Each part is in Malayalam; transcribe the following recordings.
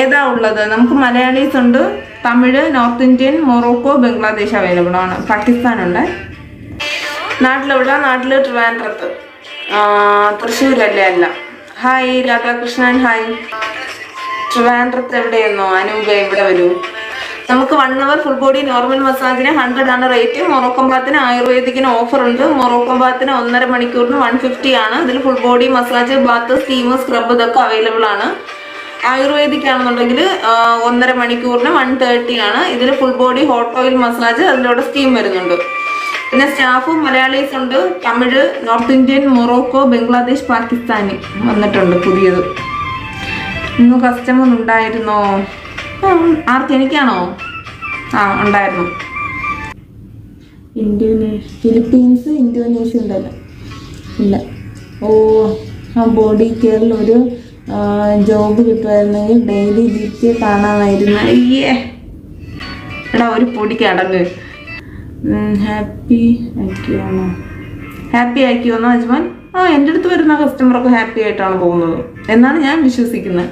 ഏതാ ഉള്ളത്? നമുക്ക് മലയാളീസ് ഉണ്ട് Tamil north Indian Morocco Bangladesh available ആണ്. പാകിസ്ഥാൻ ഉണ്ട് നാട്ടിലെവിടെ? നാട്ടിൽ ട്രിവാൻഡ്രത്ത്. തൃശ്ശൂരല്ലേ അല്ല. ഹായ് രാധാകൃഷ്ണൻ ഹായ് ട്രിവാൻഡ്രത്ത് എവിടെയെന്നോ? അനൂപ എവിടെ വരൂ? നമുക്ക് one hour full body normal മസാജിന് hundred ആണ് റേറ്റ് മൊറോക്കം ബാത്തിന് ആയുർവേദിക്കിന് ഓഫർ ഉണ്ട്. മൊറോക്കം ബാത്തിന് ഒന്നര മണിക്കൂറിന് വൺ ഫിഫ്റ്റി ആണ്. ഇതിൽ full body massage bath steam scrub ഇതൊക്കെ അവൈലബിൾ ആണ്. ആയുർവേദിക് ആണെന്നുണ്ടെങ്കിൽ ഒന്നര മണിക്കൂറിന് വൺ തേർട്ടി ആണ്. ഇതിൽ full body hot oil massage അതിലൂടെ സ്റ്റീം വരുന്നുണ്ട്. പിന്നെ സ്റ്റാഫും മലയാളീസ് ഉണ്ട്. Tamil north Indian Morocco Bangladesh Pakistani വന്നിട്ടുണ്ട് പുതിയത്. ഇന്ന് കസ്റ്റമർ ഉണ്ടായിരുന്നോ? ആർക്കെനിക്കാണോ ആ ഉണ്ടായിരുന്നു. ഇന്തോനേഷ്യ ഫിലിപ്പീൻസ് ഇന്തോനേഷ്യ ഉണ്ടല്ലോ. ഇല്ല. ഓ ആ ബോഡി കെയറിൽ ഒരു ജോബ് കിട്ടുമായിരുന്നെങ്കിൽ ഡെയിലി ദീപ്തിയെ കാണാമായിരുന്നു. അയ്യേ. എടാ ഒരു പൊടി അടങ്ങ് ഹാപ്പി ആക്കിയോന്നോ? ഹാപ്പി ആക്കിയോന്നോ അജ്മാൻ ആ എന്റെ അടുത്ത് വരുന്ന കസ്റ്റമറൊക്കെ ഹാപ്പി ആയിട്ടാണ് പോകുന്നത്. എന്നാണ് ഞാൻ വിശ്വസിക്കുന്നത്.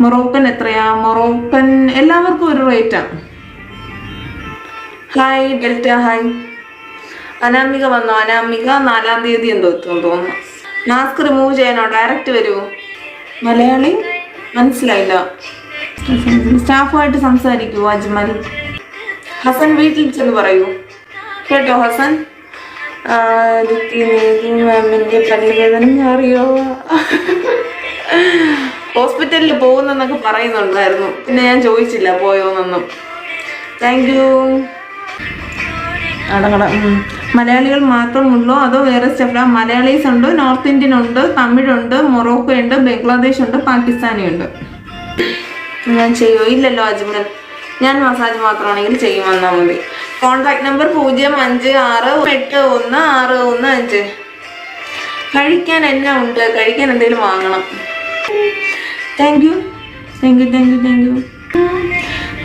മൊറോക്കൻ എത്രയാ? മൊറോക്കൻ എല്ലാവർക്കും ഒരു റേറ്റാണ് ഹായ് ഡെൽറ്റ ഹായ് അനാമിക വന്നോ? അനാമിക നാലാം തീയതി എന്തോ എത്തുമെന്ന് തോന്നുന്നു. മാസ്ക് റിമൂവ് ചെയ്യാനോ? ഡയറക്റ്റ് വരുമോ മലയാളി? മനസ്സിലായില്ല. സ്റ്റാഫുമായിട്ട് സംസാരിക്കുമോ അജ്മൽ. ഹസൻ വീട്ടിൽ ചെന്ന് പറയൂ. കേട്ടോ ഹസൻ? മാമിന്റെ പല്ലുവേദന അറിയോ? ഹോസ്പിറ്റലിൽ പോകുന്നെന്നൊക്കെ പറയുന്നുണ്ടായിരുന്നു. പിന്നെ ഞാൻ ചോദിച്ചില്ല പോയോന്നൊന്നും താങ്ക് യു. അടങ്ങട മലയാളികൾ മാത്രമുള്ളോ അതോ വേറെ സ്റ്റെഫില മലയാളീസ് ഉണ്ട്? നോർത്ത് ഇന്ത്യൻ ഉണ്ട് തമിഴുണ്ട് മൊറോക്കോ ഉണ്ട് ബംഗ്ലാദേശ് ഉണ്ട് പാകിസ്ഥാനി ഉണ്ട്. ഞാൻ ചെയ്യോ? ഇല്ലല്ലോ അജ്മൽ. ഞാൻ മസാജ് മാത്രമാണെങ്കിൽ ചെയ്യും വന്നാൽ മതി. കോൺടാക്ട് നമ്പർ പൂജ്യം അഞ്ച് ആറ് എട്ട് ഒന്ന് ആറ് ഒന്ന് അഞ്ച്. കഴിക്കാൻ എന്നാ ഉണ്ട്? കഴിക്കാൻ എന്തെങ്കിലും വാങ്ങണം. Thank you thank you thank you thank you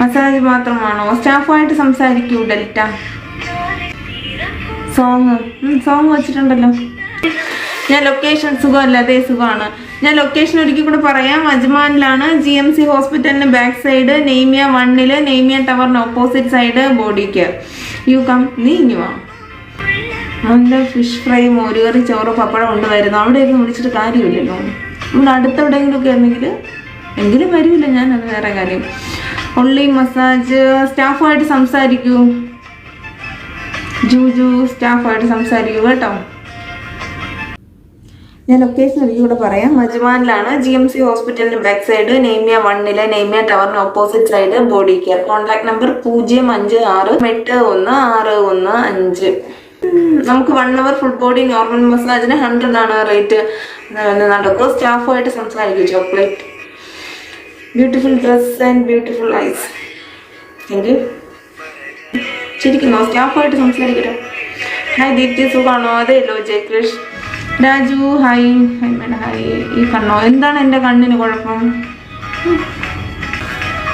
massage മാത്രമാണോ? സ്റ്റാഫുമായിട്ട് സംസാരിക്കൂ ഡെൽറ്റ. സോങ് സോങ് വെച്ചിട്ടുണ്ടല്ലോ. ഞാൻ ലൊക്കേഷൻ സുഖമല്ല അതേ സുഖമാണ്. ഞാൻ ലൊക്കേഷൻ ഒരിക്കൽ കൂടെ പറയാം. അജ്മാനിലാണ് ജി എം സി ഹോസ്പിറ്റലിന് ബാക്ക് സൈഡ് നെയ്മിയ വണ്ണിൽ Nuaimiya ടവറിന് opposite side body care you come നീ ഇനി വാ. ഫിഷ് ഫ്രൈ മോരുകറി ചോറ് പപ്പടം ഉണ്ട് വരുന്നു അവിടെ ഇരുന്ന് വിളിച്ചിട്ട് കാര്യമില്ലല്ലോ. നമ്മുടെ അടുത്തെവിടെയെങ്കിലുമൊക്കെ ആണെങ്കിൽ എങ്കിലും വരില്ല ഞാൻ അത് വേറെ കാര്യം. ഉള്ളി മസാജ് സ്റ്റാഫുമായിട്ട് സംസാരിക്കൂ. ജൂജു സ്റ്റാഫായിട്ട് സംസാരിക്കുക കേട്ടോ. ഞാൻ ലൊക്കേഷൻ എനിക്ക് കൂടെ പറയാം. മജുമാനിലാണ് ജി എം സി ഹോസ്പിറ്റലിന്റെ ബാക്ക് സൈഡ് നെയ്മിയ വണ്ണിലെ Nuaimiya ടവറിന് opposite side body care contact number പൂജ്യം അഞ്ച് ആറ് എട്ട് ഒന്ന് ആറ് ഒന്ന് അഞ്ച്. നമുക്ക് one hour full body normal മസാജിന് hundred ആണ് റേറ്റ് നടക്കും. സ്റ്റാഫുമായിട്ട് സംസാരിക്കും chocolate beautiful dress and beautiful eyes thank you ശരിക്കും സ്റ്റാഫായിട്ട് സംസാരിക്കട്ടെ. ഹായ് ദീപ്തി സുഖാണോ? അതെയല്ലോ ജയകൃഷ്. Raju hi. Hi madam hi. ഈ കണ്ണോ എന്താണ് എന്റെ കണ്ണിന് കുഴപ്പം.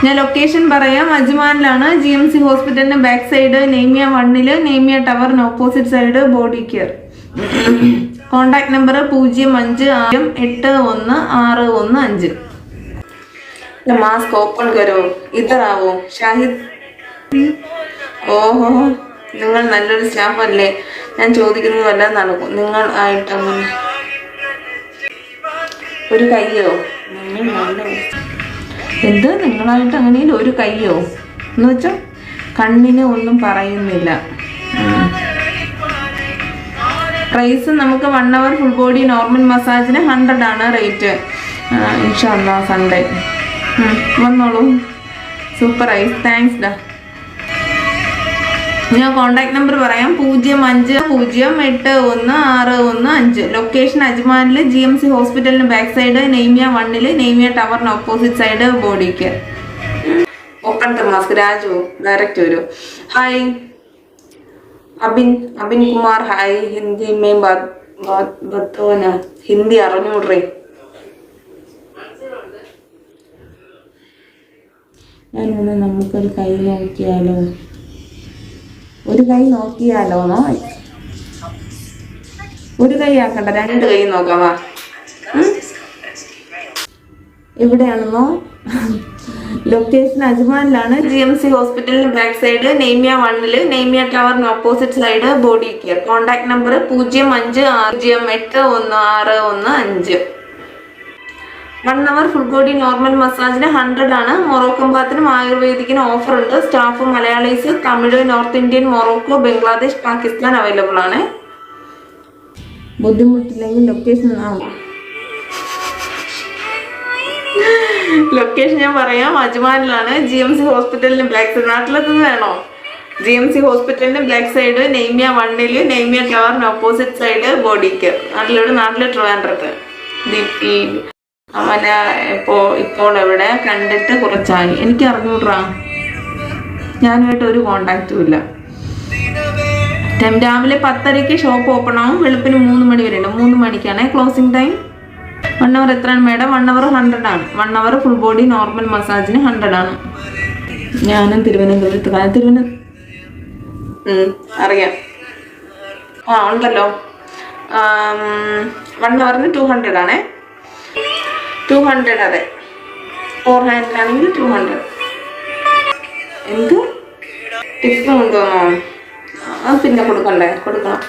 ഞാൻ ലൊക്കേഷൻ പറയാം. അജ്മാനിലാണ്. ജി എം സി ഹോസ്പിറ്റലിന് ബാക്ക് സൈഡ് നെയ്മിയ വണ്ണിൽ Nuaimiya ടവറിന് opposite side body care contact number പൂജ്യം അഞ്ച് ആറ് എട്ട് ഒന്ന് ആറ് ഒന്ന് അഞ്ച്. മാസ്ക് ഓപ്പൺ കരോ? ഇതറാവോ ഷാഹിദ്. ഓഹോ നിങ്ങൾ നല്ലൊരു സ്റ്റാഫ് അല്ലേ ഞാൻ ചോദിക്കുന്നത് വല്ലതും നടക്കും. നിങ്ങൾ ആയിട്ട് അങ്ങനെ ഒരു കയ്യോ? നിങ്ങൾ എന്ത്? നിങ്ങളായിട്ട് അങ്ങനെയും ഒരു കയ്യോ? എന്ന് വെച്ചാൽ കണ്ണിന് ഒന്നും പറയുന്നില്ല. പ്രൈസ് നമുക്ക് one hour full body normal മസാജിന് hundred ആണ് റേറ്റ് ഇൻഷാ സൺഡേ വന്നോളൂ. സൂപ്പർ ഐസ് താങ്ക്സ് ഡാ. ഞാൻ കോണ്ടാക്ട് നമ്പർ പറയാം. പൂജ്യം അഞ്ച് പൂജ്യം എട്ട് ഒന്ന് ആറ് ഒന്ന് അഞ്ച്. ലൊക്കേഷൻ അജ്മാനിൽ ജി എം സി ഹോസ്പിറ്റലിന് ബാക്ക് സൈഡ് നെയ്മിയ വണ്ണിൽ Nuaimiya ടവറിന് opposite side body care open Raju direct വരൂ. ഹായ് അബിൻ അബിൻ കുമാർ ഹായ് ഹിന്ദി ബത്തോന. ഹിന്ദി അറിഞ്ഞൂടേ ഞാനൊന്ന് നമുക്കൊരു കൈ നോക്കിയാലോ? ഒരു കൈ നോക്കിയാലോന്നോ ഒരു കൈ ആക്കണ്ട രണ്ട് കൈ നോക്കാം വാ. എവിടെയാണെന്നോ ലൊക്കേഷൻ അജ്മാനിലാണ്. ജി എം സി ഹോസ്പിറ്റലിന് ബാക്ക് സൈഡ് നെയ്മിയ വണ്ണിൽ. Nuaimiya ടവറിന് opposite side body care contact number പൂജ്യം അഞ്ച് ആറ് പൂജ്യം എട്ട് ഒന്ന് ആറ് ഒന്ന് അഞ്ച്. One hour full body normal മസാജിന് hundred ആണ്. മൊറോക്കൻ ബാത്തിനും ആയുർവേദിക്കിനും ഓഫർ ഉണ്ട്. Staff Malayalis Tamil north Indian Morocco Bangladesh Pakistan available ആണ്. ബുദ്ധിമുട്ടില്ലെങ്കിൽ ലൊക്കേഷൻ ലൊക്കേഷൻ ഞാൻ പറയാം. അജ്മാനിലാണ്. ജി എം സി ഹോസ്പിറ്റലിന് ബ്ലാക്ക് സൈഡ് നാട്ടിലൊക്കെ വേണോ ജി എം സി ഹോസ്പിറ്റലിന് ബ്ലാക്ക് സൈഡ് നെയ്മിയ വണ്ണിൽ നെയ്മിയ ടവറിന് ഓപ്പോസിറ്റ് സൈഡ് ബോഡിക്ക് നാട്ടിലോട് നാട്ടിലെ ട്രിവാൻഡ്രത്ത്. ദീപ്തി അവനെ ഇപ്പോ ഇപ്പോൾ എവിടെ കണ്ടിട്ട് കുറച്ചായി. എനിക്ക് അറിഞ്ഞൂടാ ഞാനുമായിട്ട് ഒരു കോണ്ടാക്റ്റും ഇല്ല. രാവിലെ പത്തരയ്ക്ക് ഷോപ്പ് ഓപ്പൺ ആവും. വെളുപ്പിന് മൂന്ന് മണി വരെ ഉണ്ട്. മൂന്ന് മണിക്കാണ് ക്ലോസിംഗ് ടൈം വൺ അവർ എത്രയാണ് മേഡം വൺ അവർ ഹൺഡ്രഡ് ആണ്. One hour full body normal മസാജിന് hundred ആണ്. ഞാനും തിരുവനന്തപുരത്ത് തിരുവന അറിയാം. ആ ഉണ്ടല്ലോ. വൺ അവറിന് ടു ഹൺഡ്രഡ് ആണേ. ടു ഹൺഡ്രഡ് അതെ. ഫോർ ഹാൻഡിലാണെങ്കിൽ ടു ഹൺഡ്രഡ് എന്ത്? ടിപ്പ് കൊണ്ടുവന്നോ അത് പിന്നെ കൊടുക്കണ്ടേ? കൊടുക്കണം.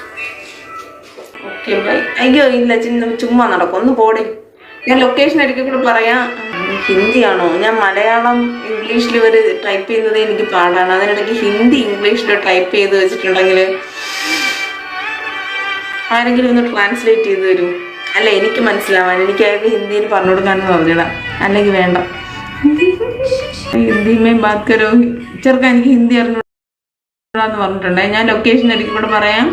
ഓക്കെ ബൈ അയ്യോ ഇല്ല ചിന്ന ചുമ്മാ നടക്കും. ഒന്ന് പോടി. ഞാൻ ലൊക്കേഷൻ ഒരിക്കൽ കൂടെ പറയാം. ഹിന്ദിയാണോ? ഞാൻ മലയാളം ഇംഗ്ലീഷിൽ ഇവർ ടൈപ്പ് ചെയ്യുന്നത് എനിക്ക് പാടാണ്. അതിനിടയ്ക്ക് ഹിന്ദി ഇംഗ്ലീഷിൽ ടൈപ്പ് ചെയ്ത് വെച്ചിട്ടുണ്ടെങ്കിൽ ആരെങ്കിലും ഒന്ന് ട്രാൻസ്ലേറ്റ് ചെയ്ത് തരൂ. അല്ല എനിക്ക് മനസ്സിലാവാൻ. എനിക്ക് അയാൾക്ക് ഹിന്ദിയിൽ പറഞ്ഞു കൊടുക്കാമെന്ന് പറഞ്ഞിടാം അല്ലെങ്കിൽ വേണ്ട. ഹിന്ദിമേ ബാത് കരോ ചെറുക്കാൻ എനിക്ക് ഹിന്ദി അറിഞ്ഞു എന്ന് പറഞ്ഞിട്ടുണ്ട്. ഞാൻ ലൊക്കേഷൻ ഒരിക്കൽ കൂടെ പറയാം.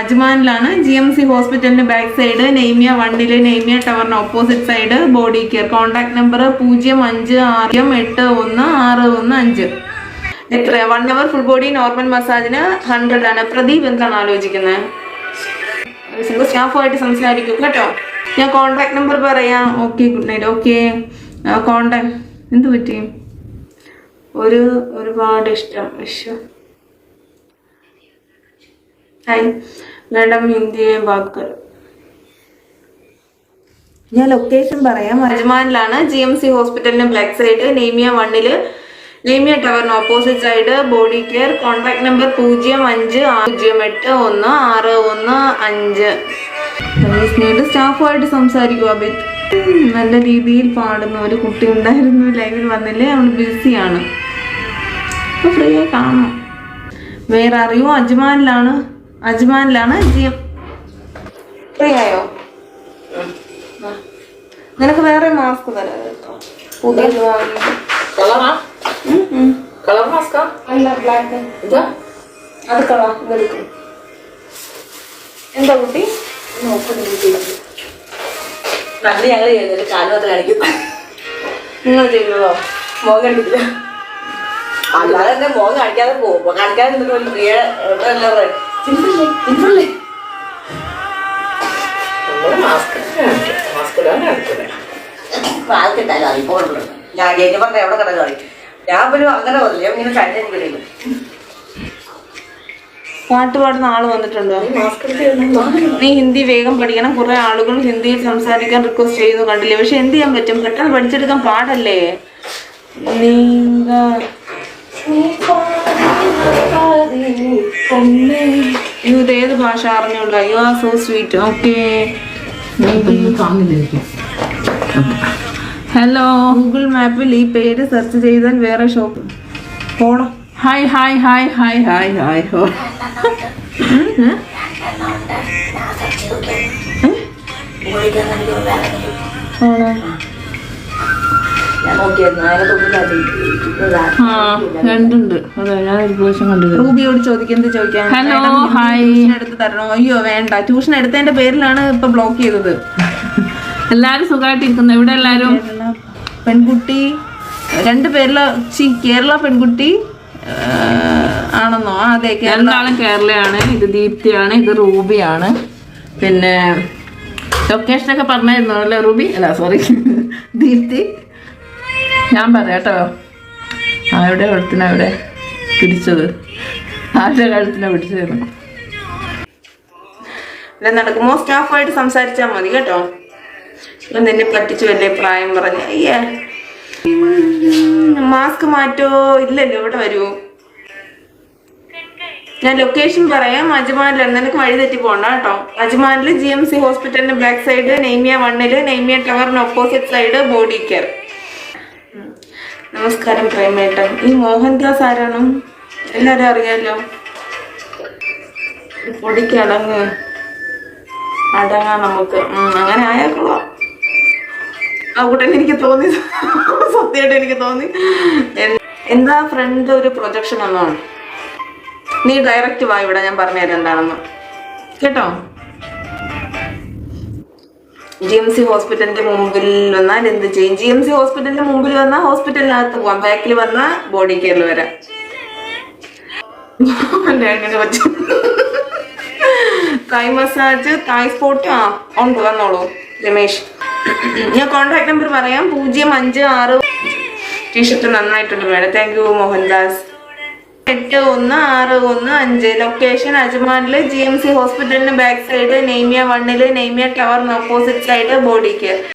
അജ്മാനിലാണ് ജി എം സി ഹോസ്പിറ്റലിന്റെ ബാക്ക് സൈഡ് നെയ്മിയ വണ്ണിൽ Nuaimiya ടവറിന് opposite side body care contact number പൂജ്യം അഞ്ച് ആറ് എട്ട് ഒന്ന് ആറ് ഒന്ന് അഞ്ച്. എത്ര one hour full body normal മസാജിന് hundred ആണ്. പ്രദീപ് എന്താണ് ആലോചിക്കുന്നത് സ്റ്റാഫുമായിട്ട് സംസാരിക്കും കേട്ടോ? ഞാൻ കോൺടാക്ട് നമ്പർ പറയാം. Okay good night okay contact എന്ത് പറ്റി? ഒരു ഒരുപാട് ഇഷ്ടം വിശ്വ ഹായ് മാഡം ഹിന്ദിയെ ബാക്കർ ഞാൻ ലൊക്കേഷൻ പറയാം. അജ്മാനിലാണ്. ജി എം സി ഹോസ്പിറ്റലിന് ബ്ലാക്ക് സൈഡ് നെയ്മിയ വണ്ണിൽ Nuaimiya ടവറിന് opposite side body care contact number പൂജ്യം അഞ്ച് പൂജ്യം എട്ട് ഒന്ന് ആറ് ഒന്ന് അഞ്ച്. പിന്നീട് സ്റ്റാഫുമായിട്ട് സംസാരിക്കും അബിത് നല്ല രീതിയിൽ പാടുന്ന ഒരു കുട്ടി ഉണ്ടായിരുന്നു. ലൈവിൽ വന്നില്ലേ? അവൾ ബിസിയാണ്. അപ്പോൾ ഫ്രീ ആയി കാണാം. വേറെ അറിയോ? അജ്മാനിലാണ്. അജ്മാനിലാണ് ജി ഫ്രീ ആയോ. നിനക്ക് വേറെ മാസ്ക് തരാം കേട്ടോ. പുതിയത് കളർ മാസ്കാ അല്ല ബ്ലാക്ക് ഇതാ? അത് കളാ ഇതെടുക്കും. എന്താ കുട്ടി? കണ്ണ് ഞങ്ങൾ ചെയ്യുന്നത് കാൽ മാത്രം കാണിക്കും നിങ്ങൾ ചെയ്യുന്നതോ? മോൻ കണ്ടിട്ടില്ല. അല്ലാതെ തന്നെ മോൻ കാണിക്കാതെ പോകും കാണിക്കാതെ നിന്നിട്ട് പ്രിയ എന്താ പറയാ? ചിമ്പിളേ ചിമ്പിളേ മാസ്ക് മാസ്ക് ഞാൻ പറഞ്ഞ എവിടെ കിടന്നു കളി ഞാൻ പോലും അങ്ങനെ വന്നില്ല? ഞാൻ ഇങ്ങനെ കഴിഞ്ഞ കിടയില്ല പാട്ട് പാടുന്ന ആൾ വന്നിട്ടുണ്ടോ? നീ ഹിന്ദി വേഗം പഠിക്കണം. കുറെ ആളുകൾ ഹിന്ദിയിൽ സംസാരിക്കാൻ റിക്വസ്റ്റ് ചെയ്യുന്നു കണ്ടില്ലേ? പക്ഷെ എന്ത് ചെയ്യാൻ പറ്റും? പെട്ടെന്ന് പഠിച്ചെടുക്കാൻ പാടല്ലേ? നീങ്ക ഇത് ഏത് ഭാഷ അറിഞ്ഞുള്ള you are so sweet okay hello Google മാപ്പിൽ ഈ പേര് സെർച്ച് ചെയ്താൽ വേറെ ഷോപ്പ് പോണം. Hi hi hi hi hi hi ഹോ ഞാൻ അതെ ഒരു പ്രാവശ്യം കണ്ടത് റൂബിയോട് ചോദിക്കുന്നത് ചോദിക്കാൻ? ഹലോ ഹായ് ട്യൂഷൻ എടുത്ത് തരണോ? അയ്യോ വേണ്ട. ട്യൂഷൻ എടുത്തതിന്റെ പേരിലാണ് ഇപ്പൊ ബ്ലോക്ക് ചെയ്തത്. എല്ലാരും സുഖമായിട്ടിരിക്കുന്നു ഇവിടെ എല്ലാരും? പെൺകുട്ടി രണ്ട് പേരില കേരള പെൺകുട്ടി ആണെന്നോ? അതെ കേരള രണ്ടാളും കേരളയാണ് ഇത് ദീപ്തിയാണ് ഇത് റൂബിയാണ്. പിന്നെ ലൊക്കേഷനൊക്കെ പറഞ്ഞായിരുന്നു അല്ലേ റൂബി? അല്ല സോറി ദീപ്തി? ഞാൻ പറയാം കേട്ടോ. ആരുടെ കഴുത്തിനാ ഇവിടെ പിടിച്ചത്? ആരുടെ കഴുത്തിനാ പിടിച്ചത് അല്ല നടക്കുമ്പോ സ്റ്റാഫായിട്ട് സംസാരിച്ചാൽ മതി കേട്ടോ. നിന്നെ പറ്റിച്ചു വലിയ പ്രായം പറഞ്ഞ്. അയ്യേ. മാസ്ക് മാറ്റോ? ഇല്ലല്ലോ ഇവിടെ വരൂ. ഞാൻ ലൊക്കേഷൻ പറയാം. അജ്മാനിലാണ് നിനക്ക് വഴി തെറ്റി പോണ്ട കേട്ടോ. അജ്മാനിൽ ജി എം സി ഹോസ്പിറ്റലിന്റെ ബാക്ക് സൈഡ് നെയ്മിയ വണ്ണിൽ നെയ്മിയ ടവറിന് ഓപ്പോസിറ്റ് സൈഡ് ബോഡി കെയർ നമസ്കാരം പ്രേമേട്ടൻ. ഈ മോഹൻദാസ് ആരാണ്? എല്ലാരും അറിയാലോ. ഒരു പൊടിക്ക് അടങ്ങ് നമുക്ക്. അങ്ങനെ ആയാക്കുള്ള ആ കൂട്ടൻ എനിക്ക് തോന്നി. സത്യമായിട്ട് എനിക്ക് തോന്നി. എന്താ ഫ്രണ്ട് ഒരു പ്രൊജക്ഷൻ ഒന്നാണ് നീ ഡയറക്റ്റ് വാ ഇവിടെ ഞാൻ പറഞ്ഞുതരാം എന്താണെന്ന്. കേട്ടോ? ജി എം സി ഹോസ്പിറ്റലിന്റെ മുമ്പിൽ വന്നാൽ എന്ത് ചെയ്യും? ജി എം സി ഹോസ്പിറ്റലിന്റെ മുമ്പിൽ വന്നാൽ ഹോസ്പിറ്റലിനകത്ത് പോവാം. ബാക്കിൽ വന്നാൽ ബോഡി കെയറിൽ വരാം. അങ്ങനെ പറ്റും? തായ് മസാജ് തായ് സ്പോട്ട് ആ ഉണ്ട് വന്നോളൂ. രമേശ്. ഞാൻ കോൺടാക്ട് നമ്പർ പറയാം. പൂജ്യം അഞ്ച് ആറ്. ടീഷർട്ട് നന്നായിട്ടുണ്ട് മേഡം. Thank you Mohandas. എട്ട് ഒന്ന് ആറ് ഒന്ന് അഞ്ച്. ലൊക്കേഷൻ അജ്മാനിൽ ജി എം സി ഹോസ്പിറ്റലിന് ബാക്ക് സൈഡ് നെയ്മിയ വണ്ണിൽ നെയ്മിയ ടവറിന് ഓപ്പോസിറ്റ് സൈഡ് ബോഡി കെയർ